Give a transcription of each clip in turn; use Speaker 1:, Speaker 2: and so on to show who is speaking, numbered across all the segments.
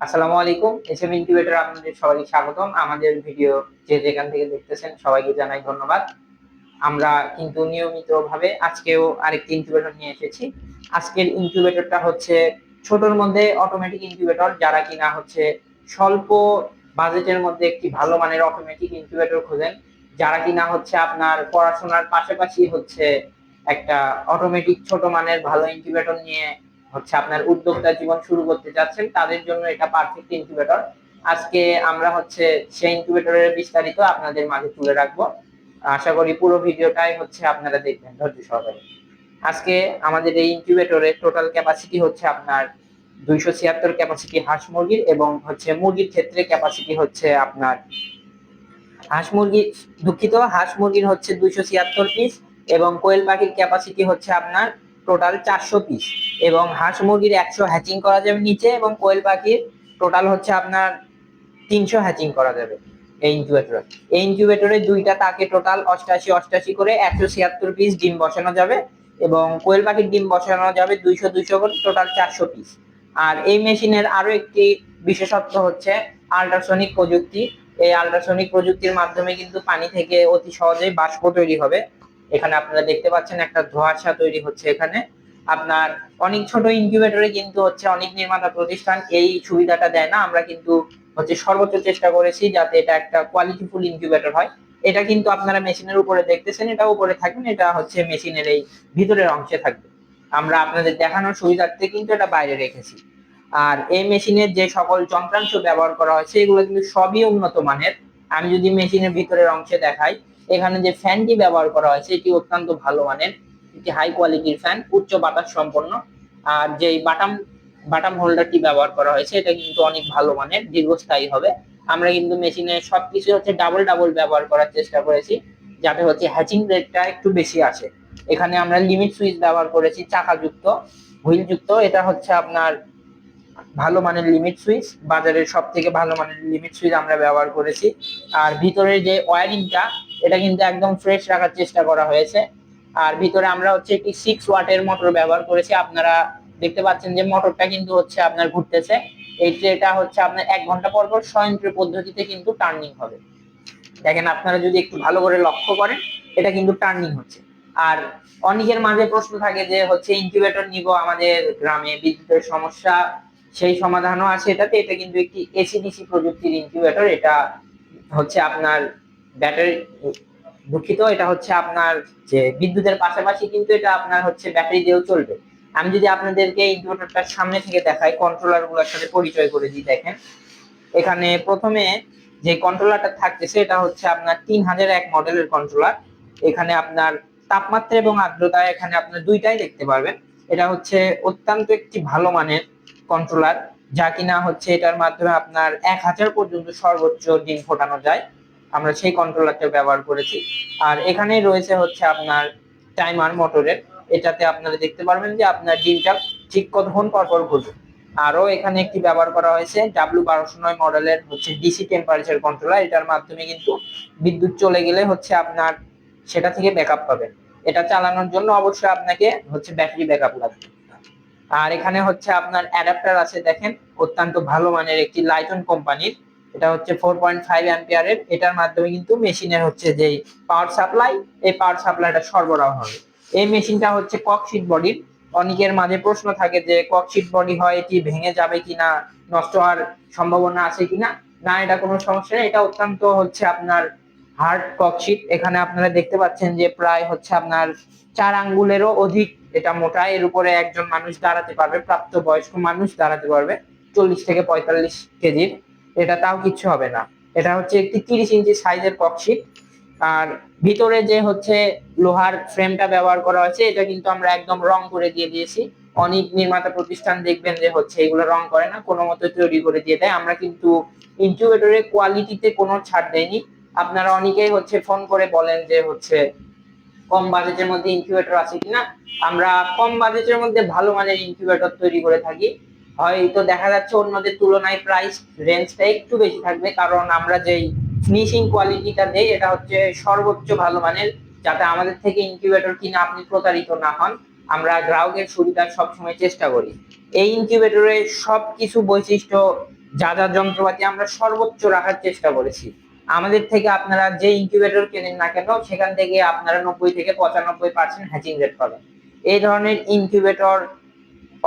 Speaker 1: আসসালামু আলাইকুম, SM incubator আপনাদের সবাইকে স্বাগতম। আমাদের ভিডিও যে যেখান থেকে দেখতেছেন সবাইকে জানাই ধন্যবাদ। আমরা কিন্তু নিয়মিতভাবে আজকেও আরেকটি ইনকিউবেটর নিয়ে এসেছি। আজকের ইনকিউবেটরটা হচ্ছে ছোটর মধ্যে অটোমেটিক ইনকিউবেটর যারা কিনা হচ্ছে স্বল্প বাজেটের মধ্যে একটি ভালো মানের অটোমেটিক ইনকিউবেটর খোঁজেন, যারা কিনা হচ্ছে আপনার পড়াশোনার পাশাপাশি হচ্ছে একটা অটোমেটিক ছোট মানের ভালো ইনকিউবেটর নিয়ে হচ্ছে আপনার উদ্যোক্তা জীবন শুরু করতে যাচ্ছেন তাদের জন্য এটা পারফেক্ট ইনকিউবেটর আজকে আমরা হচ্ছে সেই ইনকিউবেটরের বিস্তারিত আপনাদের মাঝে তুলে রাখব। আশা করি পুরো ভিডিওটাই হচ্ছে আপনারা দেখবেন ধৈর্য সহকারে। আজকে আমাদের এই ইনকিউবেটরের টোটাল ক্যাপাসিটি হচ্ছে আপনার দুইশো ছিয়াত্তর ক্যাপাসিটি হাঁস মুরগির এবং হচ্ছে মুরগির ক্ষেত্রে ক্যাপাসিটি হচ্ছে আপনার হাঁস মুরগি, দুঃখিত, হাঁস মুরগির হচ্ছে দুইশো ছিয়াত্তর পিস এবং কোয়েল পাখির ক্যাপাসিটি হচ্ছে আপনার টোটাল চারশো পিস এবং হাঁস মুরগির একশো হ্যাচিং করা যাবে নিচে এবং কোয়েল পাখির টোটাল হচ্ছে আপনার তিনশো হ্যাচিং করা যাবে এই ইনকিউবেটরে এই ইনকিউবেটরে দুইটা তাকে টোটাল অষ্টাশি অষ্টাশি করে একশো ছিয়াত্তর পিস ডিম বসানো যাবে এবং কোয়েল পাখির ডিম বসানো যাবে দুইশো দুইশো করে টোটাল চারশো পিস আর এই মেশিনের আরও একটি বিশেষত্ব হচ্ছে আল্ট্রাসনিক প্রযুক্তি। এই আল্ট্রাসনিক প্রযুক্তির মাধ্যমে কিন্তু পানি থেকে অতি সহজেই বাষ্প তৈরি হবে। এখানে আপনারা দেখতে পাচ্ছেন একটা ধোঁয়াশা তৈরি হচ্ছে এখানে। আপনার অনেক ছোট ইনকিউবেটরে কিন্তু হচ্ছে অনেক নির্মাতা প্রতিষ্ঠান এই সুবিধাটা দেয় না। আমরা কিন্তু হচ্ছে সর্বোচ্চ চেষ্টা করেছি যাতে এটা একটা কোয়ালিটিফুল ইনকিউবেটর হয়। এটা কিন্তু আপনারা মেশিনের উপরে দেখতেছেন এটা উপরে থাকবে না, এটা হচ্ছে মেশিনের এই ভিতরের অংশে থাকবে। আমরা আপনাদের দেখানোর সুবিধার্থে কিন্তু এটা বাইরে রেখেছি। আর এই মেশিনের যে সকল যন্ত্রাংশ ব্যবহার করা হয়েছে এগুলো কিন্তু সবই উন্নত মানের। আমি যদি মেশিনের ভিতরের অংশে দেখাই এখানে যে ফ্যানটি ব্যবহার করা হয়েছে এটি অত্যন্ত ভালো মানের। একটি হাই কোয়ালিটির ফ্যান উচ্চ বাতাস সম্পন্ন। আর যে বাটাম বাটাম হোল্ডারটি ব্যবহার করা হয়েছে এটা কিন্তু অনেক ভালো মানের, দীর্ঘস্থায়ী হবে। আমরা কিন্তু মেশিনে সবকিছু হচ্ছে ডাবল ডাবল ব্যবহার করার চেষ্টা করেছি, যাতে হচ্ছে হ্যাচিং রেটটা একটু বেশি আসে। এখানে আমরা লিমিট সুইচ ব্যবহার করেছি, চাকাযুক্ত হুইল যুক্ত এটা হচ্ছে আপনার ভালো মানের লিমিট সুইচ বাজারের সব থেকে ভালো মানের লিমিট সুইচ আমরা ব্যবহার করেছি। আর ভিতরের যে ওয়ারিংটা এটা কিন্তু একদম ফ্রেশ রাখার চেষ্টা করা হয়েছে। আর ভিতরে আমরা হচ্ছে একটি সিক্স ওয়াটের মোটর ব্যবহার করেছি। আপনারা দেখতে পাচ্ছেন যে মোটরটা কিন্তু হচ্ছে আপনার ঘুরতেছে। এই ট্রেটা হচ্ছে আপনার এক ঘণ্টা পর পর স্বয়ংক্রিয় পদ্ধতিতে কিন্তু টার্নিং হবে। দেখেন আপনারা যদি একটু ভালো করে লক্ষ্য করেন, এটা কিন্তু টার্নিং হচ্ছে। আর অনেকের মাঝে প্রশ্ন থাকে যে হচ্ছে ইনকিউবেটর নিব আমাদের গ্রামে, বিদ্যুতের সমস্যা, সেই সমাধানও আছে এটাতে। এটা কিন্তু একটি এসিডিসি প্রযুক্তির ইনকিউবেটর এটা হচ্ছে আপনার ব্যাটারি দুঃখিত, এটা হচ্ছে আপনার যে বিদ্যুতের পাশাপাশি কিন্তু এটা আপনার হচ্ছে ব্যাটারি দিয়েও চলবে। আমি যদি আপনাদেরকে ইনকিউবেটরটার সামনে থেকে দেখাই কন্ট্রোলারগুলোর সাথে পরিচয় করে দিই, দেখেন। এখানে প্রথমে যে কন্ট্রোলারটা থাকতেছে, এটা হচ্ছে আপনার তিন হাজার এক মডেলের কন্ট্রোলার এখানে আপনার তাপমাত্রা এবং আর্দ্রতা এখানে আপনার দুইটাই দেখতে পারবেন। এটা হচ্ছে অত্যন্ত একটি ভালো মানের কন্ট্রোলার যা কিনা হচ্ছে এটার মাধ্যমে আপনার এক হাজার পর্যন্ত সর্বোচ্চ ডিম ফোটানো যায়। আমরা সেই কন্ট্রোলারটা ব্যবহার করেছি। আর এখানেই রয়েছে হচ্ছে আপনার টাইমার মোটরের এটাতে আপনারা দেখতে পারবেন যে আপনার ডিমটা ঠিক কতক্ষণ পর পর ঘুরবে। আরও এখানে একটি ব্যবহার করা হয়েছে ডাব্লিউ বারোশো নয় মডেলের হচ্ছে ডিসি টেম্পারেচার কন্ট্রোলার এটার মাধ্যমে কিন্তু বিদ্যুৎ চলে গেলে হচ্ছে আপনার সেটা থেকে ব্যাকআপ পাবেন। এটা চালানোর জন্য অবশ্যই আপনাকে হচ্ছে ব্যাটারি ব্যাকআপ লাগবে। আর এখানে হচ্ছে আপনার অ্যাডাপ্টার আছে, দেখেন। অত্যন্ত ভালো মানের একটি লাইটন কোম্পানির এটা হচ্ছে ফোর পয়েন্ট ফাইভ অ্যাম্পিয়ারের এটার মাধ্যমে কিন্তু মেশিনের হচ্ছে যে পাওয়ার সাপ্লাই এই পাওয়ার সাপ্লাইটা সরবরাহ হবে। এই মেশিনটা হচ্ছে ককশিট বডির অনেকের মাঝে প্রশ্ন থাকে যে ককশিট বডি হয়, এটি ভেঙে যাবে কিনা, নষ্ট হওয়ার সম্ভাবনা আছে কিনা? না, এটা কোনো সমস্যা নেই। এটা অত্যন্ত হচ্ছে আপনার হার্ড ককশিট এখানে আপনারা দেখতে পাচ্ছেন যে প্রায় হচ্ছে আপনার চার আঙ্গুলেরও অধিক এটা মোটা। এর উপরে একজন মানুষ দাঁড়াতে পারবে প্রাপ্ত বয়স্ক মানুষ দাঁড়াতে পারবে, চল্লিশ থেকে পঁয়তাল্লিশ কেজির। এটা তাও কিচ্ছু হবে না। এটা হচ্ছে একটি তিরিশ ইঞ্চি সাইজের ককশিট। আর ভিতরে যে হচ্ছে লোহার ফ্রেমটা ব্যবহার করা হয়েছে, এটা কিন্তু আমরা একদম রং করে দিয়ে দিয়েছি। অনেক নির্মাতা প্রতিষ্ঠান দেখবেন যে হচ্ছে এগুলো রং করে না, কোনো মতো তৈরি করে দিয়ে দেয়। আমরা কিন্তু ইনকিউবেটরের কোয়ালিটিতে কোনো ছাড় দেয়নি আপনারা অনেকেই হচ্ছে ফোন করে বলেন যে হচ্ছে কম বাজেটের মধ্যে ইনকিউবেটর আছে কিনা। আমরা কম বাজেটের মধ্যে ভালো মানের ইনকিউবেটর তৈরি করে থাকি। হয়তো দেখা যাচ্ছে অন্যদের তুলনায় প্রাইস রেঞ্জটা একটু বেশি থাকবে, কারণ আমরা যেই ফিনিশিং কোয়ালিটিটা দেই, এটা হচ্ছে সর্বোচ্চ ভালো মানের, যাতে আমাদের থেকে ইনকিউবেটর কিনে আপনি প্রতারিত না হন। আমরা গ্রাহকের সুবিধা সবসময় চেষ্টা করি। এই ইনকিউবেটরের সব কিছু বৈশিষ্ট্য, যা যা যন্ত্রপাতি আমরা সর্বোচ্চ রাখার চেষ্টা করেছি। আমাদের থেকে আপনারা যে ইনকিউবেটর কেনেন না কেন, সেখান থেকে আপনারা নব্বই থেকে পঁচানব্বই পার্সেন্ট হ্যাচিং রেট পাবেন। এই ধরনের ইনকিউবেটর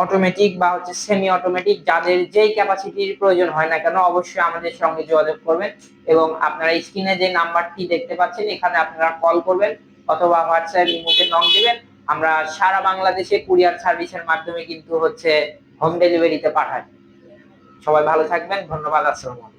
Speaker 1: অটোমেটিক বা হচ্ছে সেমি অটোমেটিক যাদের যেই ক্যাপাসিটির প্রয়োজন হয় না কেন অবশ্যই আমাদের সঙ্গে যোগাযোগ করবেন এবং আপনারা স্ক্রিনে যে নাম্বারটি দেখতে পাচ্ছেন, এখানে আপনারা কল করবেন অথবা হোয়াটসঅ্যাপ ইমোতে নং দেবেন। আমরা সারা বাংলাদেশে কুরিয়ার সার্ভিসের মাধ্যমে কিন্তু হচ্ছে হোম ডেলিভারিতে পাঠাই। সবাই ভালো থাকবেন, ধন্যবাদ, আসসালামু আলাইকুম।